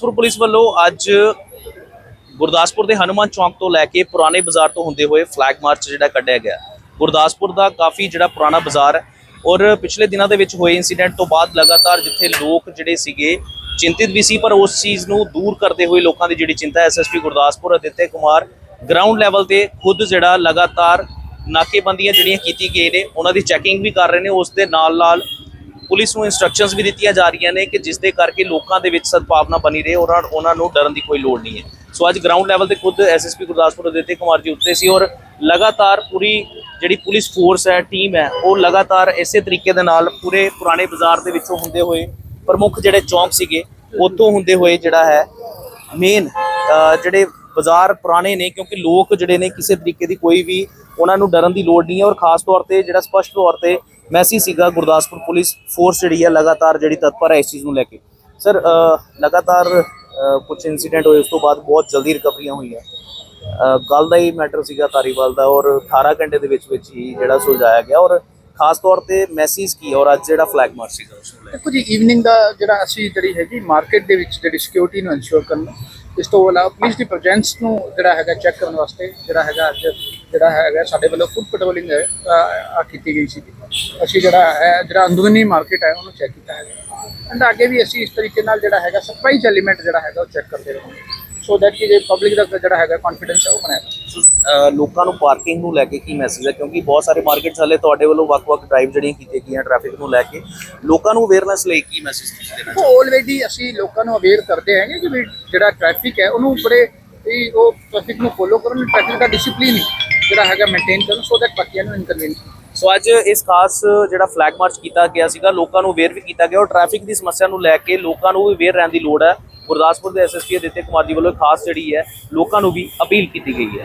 Police ਵੱਲੋਂ ਅੱਜ ਗੁਰਦਾਸਪੁਰ ਦੇ ਹਨੂਮਾਨ ਚੌਂਕ ਤੋਂ ਲੈ ਕੇ ਪੁਰਾਣੇ ਬਾਜ਼ਾਰ ਤੋਂ ਹੁੰਦੇ ਹੋਏ ਫਲੈਗ ਮਾਰਚ ਜਿਹੜਾ ਕੱਢਿਆ ਗਿਆ। ਗੁਰਦਾਸਪੁਰ ਦਾ ਕਾਫੀ ਜਿਹੜਾ ਪੁਰਾਣਾ ਬਾਜ਼ਾਰ ਹੈ ਔਰ ਪਿਛਲੇ ਦਿਨਾਂ ਦੇ ਵਿੱਚ ਹੋਏ ਇਨਸੀਡੈਂਟ ਤੋਂ ਬਾਅਦ ਲਗਾਤਾਰ ਜਿੱਥੇ ਲੋਕ ਜਿਹੜੇ ਸੀਗੇ ਚਿੰਤਿਤ ਵੀ ਸੀ, ਪਰ ਉਸ ਚੀਜ਼ ਨੂੰ ਦੂਰ ਕਰਦੇ ਹੋਏ ਲੋਕਾਂ ਦੀ ਜਿਹੜੀ ਚਿੰਤਾ SSP Gurdaspur Aditya Kumar ground level ਤੇ ਖੁਦ ਜਿਹੜਾ ਲਗਾਤਾਰ ਨਾਕੇਬੰਦੀਆਂ ਜਿਹੜੀਆਂ ਕੀਤੀ ਗਈ ਨੇ, ਉਹਨਾਂ ਦੀ ਚੈਕਿੰਗ ਵੀ ਕਰ ਰਹੇ ਨੇ, ਉਸ ਦੇ ਨਾਲ ਨਾਲ ਪੁਲਿਸ ਨੂੰ ਇਨਸਟਰਕਸ਼ਨਸ ਵੀ ਦਿੱਤੀਆਂ ਜਾ ਰਹੀਆਂ ਨੇ ਕਿ ਜਿਸ ਦੇ ਕਰਕੇ ਲੋਕਾਂ ਦੇ ਵਿੱਚ ਸਦਭਾਵਨਾ ਬਣੀ ਰਹੇ ਔਰ ਉਹਨਾਂ ਨੂੰ ਡਰਨ ਦੀ ਕੋਈ ਲੋੜ ਨਹੀਂ ਹੈ। ਸੋ ਅੱਜ ਗਰਾਊਂਡ ਲੈਵਲ ਤੇ ਖੁਦ ਐਸਐਸਪੀ ਗੁਰਦਾਸਪੁਰ ਅਦਿੱਤੇ ਕੁਮਾਰ ਜੀ ਉੱਤੇ ਸੀ ਔਰ ਲਗਾਤਾਰ ਪੂਰੀ ਜਿਹੜੀ ਪੁਲਿਸ ਫੋਰਸ ਹੈ ਟੀਮ ਹੈ, ਉਹ ਲਗਾਤਾਰ ਇਸੇ ਤਰੀਕੇ ਦੇ ਨਾਲ ਪੂਰੇ ਪੁਰਾਣੇ ਬਾਜ਼ਾਰ ਦੇ ਵਿੱਚੋਂ ਹੁੰਦੇ ਹੋਏ ਪ੍ਰਮੁੱਖ ਜਿਹੜੇ ਚੌਂਕ ਸੀਗੇ, ਉੱਥੋਂ ਹੁੰਦੇ ਹੋਏ ਜਿਹੜਾ ਹੈ ਮੇਨ ਜਿਹੜੇ ਬਾਜ਼ਾਰ ਪੁਰਾਣੇ ਨੇ ਕਿਉਂਕਿ ਲੋਕ ਜਿਹੜੇ ਨੇ ਕਿਸੇ ਤਰੀਕੇ ਦੀ ਕੋਈ ਵੀ ਉਹਨਾਂ ਨੂੰ ਡਰਨ ਦੀ ਲੋੜ ਨਹੀਂ ਹੈ ਔਰ ਖਾਸ ਤੌਰ ਤੇ ਜਿਹੜਾ ਸਪਸ਼ਟ ਤੌਰ ਤੇ ਮੈਸੇਜ ਸੀਗਾ ਗੁਰਦਾਸਪੁਰ ਪੁਲਿਸ ਫੋਰਸ ਜਿਹੜੀ ਹੈ ਲਗਾਤਾਰ ਜਿਹੜੀ ਤਤਪਰ ਹੈ ਇਸ ਚੀਜ਼ ਨੂੰ ਲੈ ਕੇ। ਸਰ ਲਗਾਤਾਰ ਕੁਝ ਇਨਸੀਡੈਂਟ ਹੋਏ ਉਸ ਤੋਂ ਬਾਅਦ ਬਹੁਤ ਜਲਦੀ ਰਿਕਵਰੀਆਂ ਹੋਈਆਂ। ਅ, ਕੱਲ ਦਾ ਹੀ ਮੈਟਰ ਸੀਗਾ ਤਾਰੀਵਾਲ ਦਾ ਔਰ 18 ਘੰਟੇ ਦੇ ਵਿੱਚ ਵਿੱਚ ਹੀ ਜਿਹੜਾ ਸੁਲਝਾਇਆ ਗਿਆ ਔਰ ਖਾਸ ਤੌਰ ਤੇ ਮੈਸੇਜ ਕੀ ਔਰ ਅੱਜ ਜਿਹੜਾ ਫਲੈਗ ਮਾਰਚ ਸੀਗਾ ਉਸ ਨੂੰ ਲੈ ਦੇਖੋ ਜੀ ਈਵਨਿੰਗ ਦਾ ਜਿਹੜਾ ਅਸੀਂ ਜਿਹੜੀ ਹੈਗੀ ਮਾਰਕੀਟ ਦੇ ਵਿੱਚ ਜਿਹੜੀ ਸਿਕਿਉਰਿਟੀ ਨੂੰ ਇਨਸ਼ੋਰ ਕਰਨਾ ਇਸ ਤੋਂ ਇਲਾਵਾ ਪੁਲਿਸ ਦੀ ਪ੍ਰੈਜ਼ੈਂਸ ਨੂੰ ਜਿਹੜਾ ਹੈਗਾ ਚੈੱਕ ਕਰਨ ਵਾਸਤੇ ਜਿਹੜਾ ਹੈਗਾ ਅੱਜ ਜਿਹੜਾ ਹੈਗਾ ਸਾਡੇ ਵੱਲੋਂ ਫੁੱਟ ਪੈਟਰੋਲਿੰਗ ਕੀਤੀ ਗਈ ਸੀ। ਅਸੀਂ ਜਿਹੜਾ ਹੈ ਜਿਹੜਾ ਅੰਦਰੂਨੀ ਮਾਰਕੀਟ ਹੈ ਉਹਨੂੰ ਚੈੱਕ ਕੀਤਾ ਹੈਗਾ। ਐਂਡ ਅੱਗੇ ਵੀ ਅਸੀਂ ਇਸ ਤਰੀਕੇ ਨਾਲ ਜਿਹੜਾ ਹੈਗਾ ਸਰਪ੍ਰਾਈਜ਼ ਐਲੀਮੈਂਟ ਜਿਹੜਾ ਹੈਗਾ ਉਹ ਚੈੱਕ ਕਰਦੇ ਰਹਾਂਗੇ। ਸੋ ਦੈਟ ਕਿ ਜੇ ਪਬਲਿਕ ਦਾ ਜਿਹੜਾ ਹੈਗਾ ਕੌਨਫੀਡੈਂਸ ਹੈ ਉਹ ਬਣਾਇਆ ਰਹੇ। ਲੋਕਾਂ ਨੂੰ ਪਾਰਕਿੰਗ ਨੂੰ ਲੈ ਕੇ ਕੀ ਮੈਸੇਜ ਹੈ? ਕਿਉਂਕਿ ਬਹੁਤ ਸਾਰੇ ਮਾਰਕੀਟਸ ਹਲੇ ਤੁਹਾਡੇ ਵੱਲੋਂ ਵੱਖ-ਵੱਖ ਡਰਾਈਵ ਜਿਹੜੀਆਂ ਕੀਤੀਆਂ ਗਈਆਂ ਟ੍ਰੈਫਿਕ ਨੂੰ ਲੈ ਕੇ। ਲੋਕਾਂ ਨੂੰ ਅਵੇਅਰਨੈਸ ਲਈ ਕੀ ਮੈਸੇਜ ਤੁਸੀਂ ਦੇਣਾ ਉਹ ਆਲਰੇਡੀ ਅਸੀਂ ਲੋਕਾਂ ਨੂੰ ਅਵੇਅਰ ਕਰਦੇ ਹੈਗੇ ਕਿ ਵੀ ਜਿਹੜਾ ਟ੍ਰੈਫਿਕ ਹੈ ਉਹਨੂੰ ਬੜੇ ਉਹ ਟ੍ਰੈਫਿਕ ਨੂੰ ਫੋਲੋ ਕਰਨ ਟ੍ਰੈਫਿਕ ਦਾ ਡਿਸਪਲਿਨ ਜਿਹੜਾ ਹੈਗਾ ਮੇਨਟੇਨ ਕਰਨ ਸੋ ਦੈਟ ਬਾਕੀਆਂ ਨੂੰ ਇਨਕਨਵੀਨੀਅੰਸ ਸੋ ਅੱਜ ਇਸ ਖਾਸ ਜਿਹੜਾ ਫਲੈਗ ਮਾਰਚ ਕੀਤਾ ਗਿਆ ਸੀਗਾ, ਲੋਕਾਂ ਨੂੰ ਅਵੇਅਰ ਵੀ ਕੀਤਾ ਗਿਆ ਔਰ ਟ੍ਰੈਫਿਕ ਦੀ ਸਮੱਸਿਆ ਨੂੰ ਲੈ ਕੇ ਲੋਕਾਂ ਨੂੰ ਵੀ ਅਵੇਅਰ ਰਹਿਣ ਦੀ ਲੋੜ ਹੈ। ਗੁਰਦਾਸਪੁਰ ਦੇ ਐਸਐਸਪੀ ਅਦਿੱਤੇ ਕੁਮਾਰ ਜੀ ਵੱਲੋਂ ਖਾਸ ਜਿਹੜੀ ਹੈ, ਲੋਕਾਂ ਨੂੰ ਵੀ ਅਪੀਲ ਕੀਤੀ ਗਈ ਹੈ।